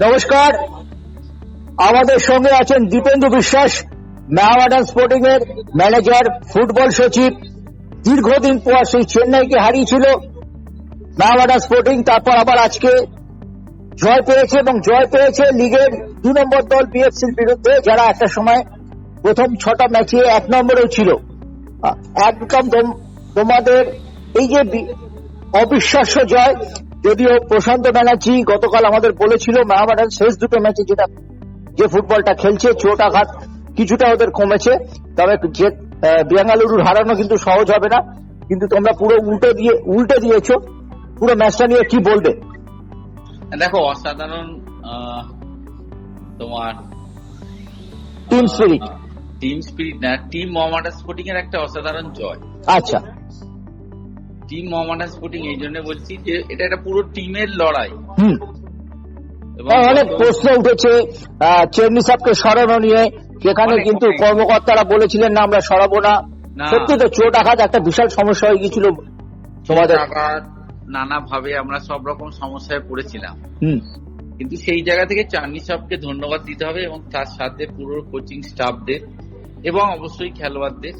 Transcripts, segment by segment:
নমস্কার। আমাদের সঙ্গে আছেন দীপেন্দু বিশ্বাস মেহাওয়াডান স্পোর্টিং এর ম্যানেজার, ফুটবল সচিব। দীর্ঘদিন পর সেই চেন্নাইকে হারিয়েছিল মেহাওয়াডান স্পোর্টিং, তারপর আবার আজকে জয় পেয়েছে এবং জয় পেয়েছে লিগের দু নম্বর দল বিএফসির বিরুদ্ধে, যারা একটা সময় প্রথম ছটা ম্যাচে এক নম্বরেও ছিল। একদম তোমাদের এই যে অবিশ্বাস্য জয় যদিও প্রশান্ত ব্যানার্জি গতকাল আমাদের বলেছিল মেহামাডান শেষ দুটো ম্যাচে যেটা যে ফুটবলটা খেলছে চোট আঘাত কিছুটা ওদের কমেছে তবে যে আহ, বেঙ্গালুরুর হারানো কিন্তু সহজ হবে না। কিন্তু তোমরা পুরো উল্টে দিয়ে উল্টে দিয়েছ পুরো ম্যাচটা নিয়ে কি বলবে? দেখো অসাধারণ তোমার টিম স্পিরিট টিম স্পিরিট না টিম মোহামেডান স্পোর্টিং এর একটা অসাধারণ জয়। আচ্ছা। টিম মোহামেডান স্পোর্টিং এই জন্য বলছি যে এটা একটা পুরো টিমের লড়াই। হ্যাঁ, অনেক প্রশ্ন উঠেছে চেন্নি সাহকে সরানো নিয়ে। যেখানে কিন্তু কর্মকর্তারা বলেছিলেন না আমরা সরাবো না। সত্যি তো চোট আঘাত একটা বিশাল সমস্যা হয়ে গিয়েছিল। নানা ভাবে আমরা সব রকম সমস্যায় পড়েছিলাম। হুম। কিন্তু সেই জায়গা থেকে চান্নি সাহকে ধন্যবাদ দিতে হবে এবং তার সাথে পুরো কোচিং স্টাফদের এবং অবশ্যই খেলোয়াড়দের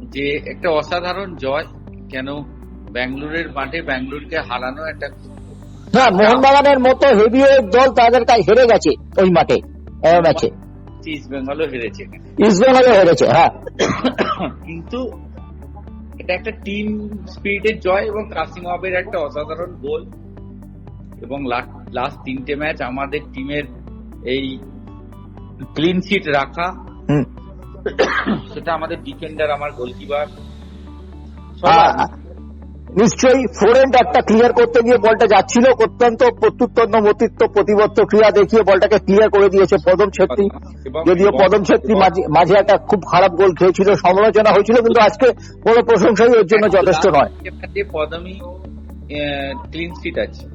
যে একটা অসাধারণ জয় কেন ব্যাঙ্গালোরের মাঠে ব্যাঙ্গালোরকে হারানো একটা হ্যাঁ মোহনবাগানের মতো হেভি দল তাদের কাছে হেরে গেছে ওই মাঠে ম্যাচে। ইস্ট বেঙ্গলও হেরেছে ইস্ট বেঙ্গলে হেরেছে হ্যাঁ। কিন্তু এটা একটা টিম স্পিরিটের জয় এবং কাসিম আবের একটা অসাধারণ গোল। এবং লাস্ট তিনটে ম্যাচ আমাদের টিমের এই ক্লিন শিট রাখা। সেটা আমাদের ডিফেন্ডার আমার গোলকিপার নিশ্চয়ই ফোরেন্ট একটা ক্লিয়ার করতে গিয়ে বলটা যাচ্ছিল অত্যন্ত প্রত্যুত্তন্ন মতিত্ব প্রতিবদ্ধ ক্রিয়া দেখিয়ে বলটাকে ক্লিয়ার করে দিয়েছে পদম ছেত্রী। যদিও পদম ছেত্রী মাঝে- একটা খুব খারাপ গোল খেয়েছিল সমালোচনা হয়েছিল কিন্তু আজকে কোনো প্রশংসাই ওর জন্য যথেষ্ট নয়। পদমই ক্লিন শিট আছে।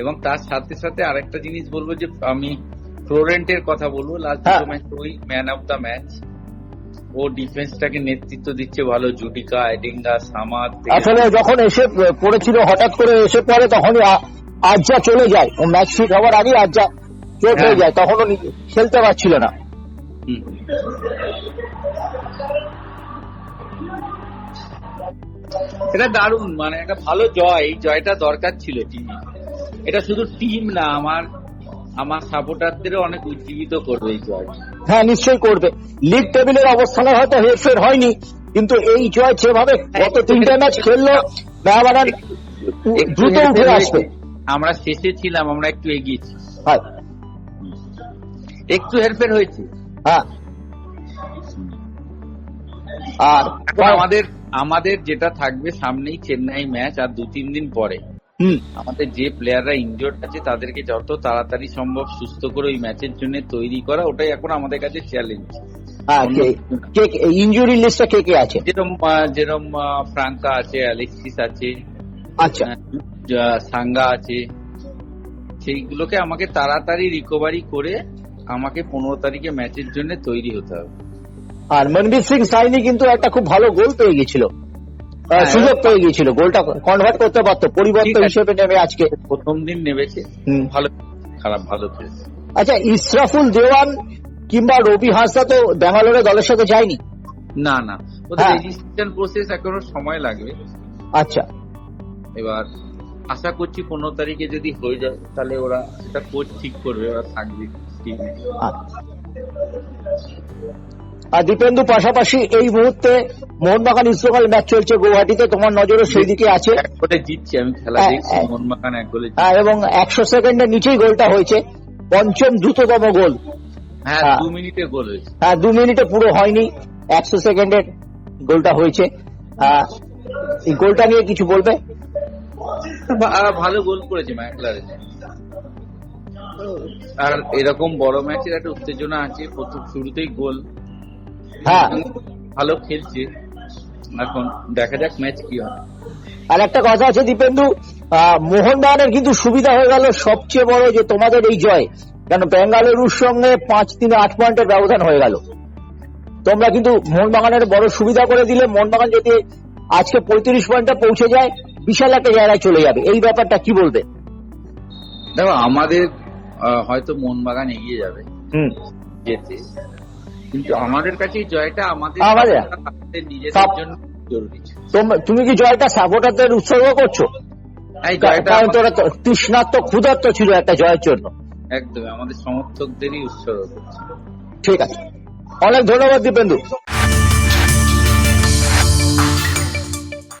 এবং তার সাথে সাথে আরেকটা জিনিস বলব যে আমি ফ্লোরেন্টের কথা বলব লাস্ট ম্যাচ ওই ম্যান অফ দ্য ম্যাচ ও ডিফেন্সটাকে নেতৃত্ব দিচ্ছে ভালো জুডিকা এডিঙ্গা সামাদ আসলে যখন এসে পড়েছিল হঠাৎ করে এসে পড়ে তখনই আ- আজ্জা চলে যায় ও ম্যাচ ঠিক হওয়ার আগেই আজ্জা চোট হয়ে হ্যাঁ। যায় তখনও খেলতে পারছিল না। এটা দারুণ মানে একটা ভালো জয় এই জয়টা দরকার ছিল টিম এটা শুধু টিম না আমার আমার সাপোর্টারদেরও অনেক উজ্জীবিত করবে এই জয়। হ্যাঁ নিশ্চয়ই করবে। লিগ টেবিলের অবস্থানে হয়তো হেরফের হয়নি কিন্তু এই জয় যেভাবে গত তিনটে ম্যাচ খেললো মেহাবাগান দ্রুত উঠে আসবে। আমরা শেষে ছিলাম আমরা একটু এগিয়েছি হ্যাঁ। একটু হেরফের হয়েছে। হ্যাঁ। আর আমাদের আমাদের যেটা থাকবে সামনেই চেন্নাই ম্যাচ আর দু তিন দিন পরে। আমাদের যে প্লেয়াররা ইনজোর্ড আছে তাদেরকে যত তাড়াতাড়ি সম্ভব সুস্থ করে ওই ম্যাচের জন্য তৈরি করা ওটাই এখন আমাদের কাছে চ্যালেঞ্জ ইঞ্জুরি লিস্টে কে কে আছে? যেরকম যেরকম ফ্রাঙ্কা আছে অ্যালেক্সিস আছে আচ্ছা। সাঙ্গা আছে সেইগুলোকে আমাকে তাড়াতাড়ি রিকভারি করে আমাকে পনেরো তারিখে ম্যাচের জন্য তৈরি হতে হবে। আর মনবীর সিং সাইনি কিন্তু একটা খুব ভালো গোল পেয়ে গেছিল। সুযোগ পেয়ে গিয়েছিল। গোলটা কনভার্ট করতে পারতো। ঠিক পরিবর্তন। হিসেবে নেমে আজকে। প্রথম দিন নেমেছে ভালো খারাপ ভালো খেলেছে। আচ্ছা ইসরাফুল দেওয়ান কিংবা রবি হাসদা তো ব্যাঙ্গালোরের দলের সাথে যায়নি? না না। ওদের হ্যাঁ। রেজিস্ট্রেশন প্রসেস এখনও সময় লাগবে। আচ্ছা। এবার আশা করছি পনেরো তারিখে যদি হয়ে যায় তাহলে ওরা সেটা কোচ ঠিক করবে ওরা থাকবে টিমে আর- দীপেন্দু পাশাপাশি এই মুহূর্তে মোহনবাগান ইস্টবেঙ্গল ম্যাচ চলছে গৌহাটিতে তোমার নজরও সেই দিকে আছে। জিতছি আমি খেলা হ্যাঁ, হ্যাঁ। মোহনবাগান এক গোলে হ্যাঁ, এবং একশো সেকেন্ডের নিচেই গোলটা হয়েছে। পঞ্চম দ্রুততম গোল। হ্যাঁ। দু মিনিটে গোল হয়েছে। হ্যাঁ দু মিনিটে পুরো হয়নি। একশো সেকেন্ডের গোলটা হয়েছে। এই গোলটা নিয়ে কিছু বলবে? ভালো গোল করেছে ম্যাকলারে আর এরকম বড় ম্যাচের একটা উত্তেজনা আছে। প্রথম শুরুতেই গোল। হ্যাঁ। ভালো খেলছে। এখন দেখা যাক ম্যাচ কি হয়। আর একটা কথা আছে দীপেন্দু মোহনবাগানের কিন্তু সুবিধা হয়ে গেল সবচেয়ে বড় যে তোমাদের এই জয়। কেন বেঙ্গালুরুর সঙ্গে পাঁচ তিনে আট পয়েন্টের ব্যবধান হয়ে গেল। তোমরা কিন্তু মোহনবাগানের বড় সুবিধা করে দিলে মোহনবাগান যদি আজকে পঁয়ত্রিশ পয়েন্টে পৌঁছে যায় বিশাল একটা জায়গায় চলে যাবে। এই ব্যাপারটা কি বলবে? দেখো আমাদের হয়তো মোহনবাগান এগিয়ে যাবে। হুম। যেতে। কিন্তু আমাদের কাছে জয়টা আমাদের নিজেদের জন্য জরুরি। তুমি কি জয়টা সাপোর্টারদের উৎসর্গ করছ? জয়টা কারণ তোরা তো তৃষ্ণার্ত ক্ষুধার্ত ছিল একটা জয়ের জন্য। একদম আমাদের সমর্থকদেরই উৎসর্গ করছে। ঠিক আছে। অনেক ধন্যবাদ দীপেন্দু।